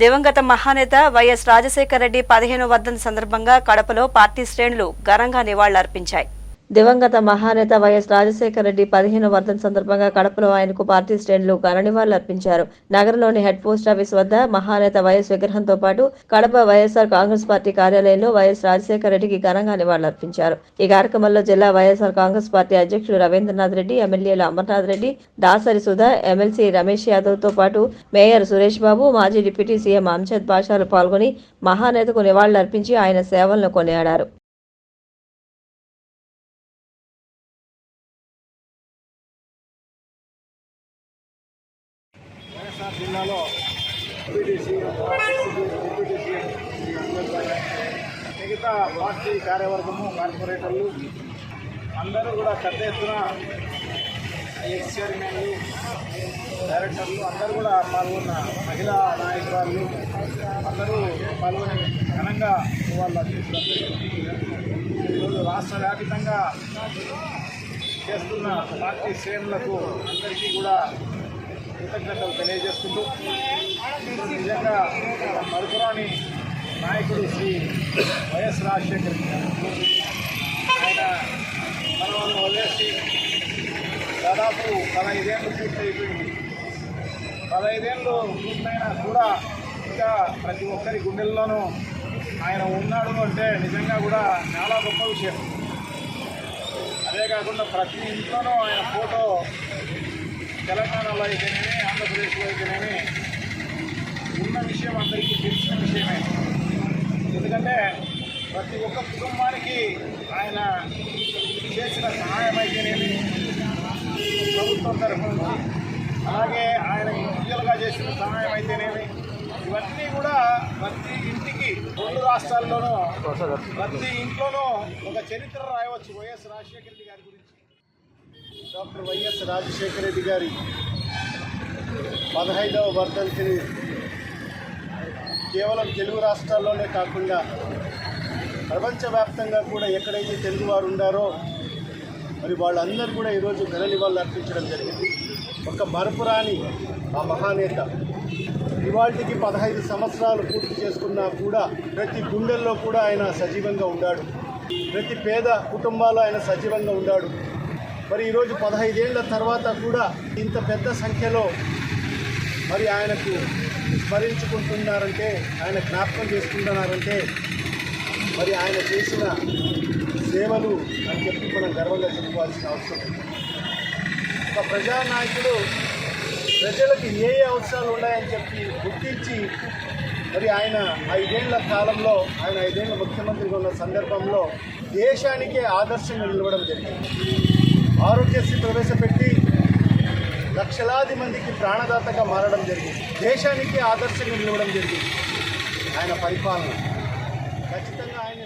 దివంగత మహానేత వైఎస్ రాజశేఖర రెడ్డి పదిహేను వర్ధంతి సందర్భంగా కడపలో పార్టీ శ్రేణులు ఘనంగా నివాళులర్పించాయి. దివంగత మహానేత వైఎస్ రాజశేఖర రెడ్డి పదిహేను వర్ధంతి సందర్భంగా కడపలో ఆయనకు పార్టీ శ్రేణులు ఘన నివాళులర్పించారు నగరంలోని హెడ్ పోస్ట్ ఆఫీస్ వద్ద మహానేత వైఎస్ విగ్రహంతో పాటు కడప వైఎస్ఆర్ కాంగ్రెస్ పార్టీ కార్యాలయంలో వైఎస్ రాజశేఖర రెడ్డికి ఘనంగా నివాళులు అర్పించారు. ఈ కార్యక్రమంలో జిల్లా వైఎస్ఆర్ కాంగ్రెస్ పార్టీ అధ్యక్షుడు రవీంద్రనాథ్ రెడ్డి ఎమ్మెల్యేలు అమర్నాథ్ రెడ్డి దాసరి సుధా ఎమ్మెల్సీ రమేష్ యాదవ్తో పాటు మేయర్ సురేష్ బాబు మాజీ డిప్యూటీ సీఎం అంజద్ బాషాలు పాల్గొని మహానేతకు నివాళులు అర్పించి ఆయన సేవలను కొనియాడారు. కృష్ణా జిల్లాలో ఎంపీటీసీ డిప్యూటీ సీఎం శ్రీ మిగతా పార్టీ కార్యవర్గము కార్పొరేటర్లు అందరూ కూడా పెద్ద ఎత్తున ఎక్స్ చైర్మన్లు డైరెక్టర్లు అందరూ కూడా పాల్గొన్న మహిళా నాయకురాళ్ళు అందరూ పాల్గొని ఘనంగా వాళ్ళు ఈరోజు రాష్ట్ర వ్యాపితంగా చేస్తున్న పార్టీ శ్రేణులకు అందరికీ కూడా కృతజ్ఞతలు తెలియజేసుకుంటూ నిజంగా ఒక మరుపురాని నాయకుడు శ్రీ వైఎస్ రాజశేఖర్ ఆయన మనల్ని వదిలేసి దాదాపు పదహైదేళ్ళు పూర్తయిపోయింది. పదహైదేళ్ళు పూర్తయినా కూడా ఇంకా ప్రతి ఒక్కరి గుండెల్లోనూ ఆయన ఉన్నాడు అంటే నిజంగా కూడా చాలా గొప్ప విషయం. అదే కాకుండా ప్రతి ఇంట్లోనూ ఆయన ఫోటో తెలంగాణలో అయితేనేమి ఆంధ్రప్రదేశ్లో అయితేనేమి ఉన్న విషయం అందరికీ తెలిసిన విషయమే. ఎందుకంటే ప్రతి ఒక్క కుటుంబానికి ఆయన చేసిన సహాయం అయితేనేమి? ప్రభుత్వం తరఫు నుంచి. అలాగే ఆయన ఇండివిజువల్గా చేసిన సహాయం అయితేనేమి? ఇవన్నీ కూడా ప్రతి ఇంటికి రెండు రాష్ట్రాల్లోనూ ప్రతి ఇంట్లోనూ ఒక చరిత్ర రాయవచ్చు. వైఎస్ రాజశేఖర రెడ్డి గారి గురించి. డాక్టర్ వైఎస్ రాజశేఖర రెడ్డి గారి పదహైదవ వర్ధంతిని కేవలం తెలుగు రాష్ట్రాల్లోనే కాకుండా ప్రపంచవ్యాప్తంగా కూడా ఎక్కడైతే తెలుగువారు ఉండారో మరి వాళ్ళందరూ కూడా ఈరోజు ఘన నివాళులు అర్పించడం జరిగింది. ఒక మరపురాని ఆ మహానేత ఇవాళకి పదహైదు సంవత్సరాలు పూర్తి చేసుకున్నా కూడా ప్రతి గుండెల్లో కూడా ఆయన సజీవంగా ఉన్నాడు ప్రతి పేద కుటుంబాల్లో ఆయన సజీవంగా ఉన్నాడు మరి ఈరోజు పదహైదేళ్ళ తర్వాత కూడా ఇంత పెద్ద సంఖ్యలో మరి ఆయనకు స్మరించుకుంటున్నారంటే ఆయన జ్ఞాపకం చేసుకుంటున్నారంటే మరి ఆయన చేసిన సేవలు అని చెప్పి మనం గర్వంగా చెప్పుకోవాల్సిన అవసరం ఒక ప్రజానాయకుడు ప్రజలకు ఏ ఏ అవసరాలు ఉన్నాయని చెప్పి గుర్తించి మరి ఆయన ఐదేళ్ళ కాలంలో ఆయన ఐదేళ్ళ ముఖ్యమంత్రిగా ఉన్న సందర్భంలో దేశానికే ఆదర్శంగా నిలవడం జరిగింది. ఆరోగ్యశ్రీ ప్రవేశపెట్టి లక్షలాది మందికి ప్రాణదాతగా మారడం జరిగింది. దేశానికి ఆదర్శంగా నిలవడం జరిగింది. ఆయన పరిపాలన. ఖచ్చితంగా ఆయన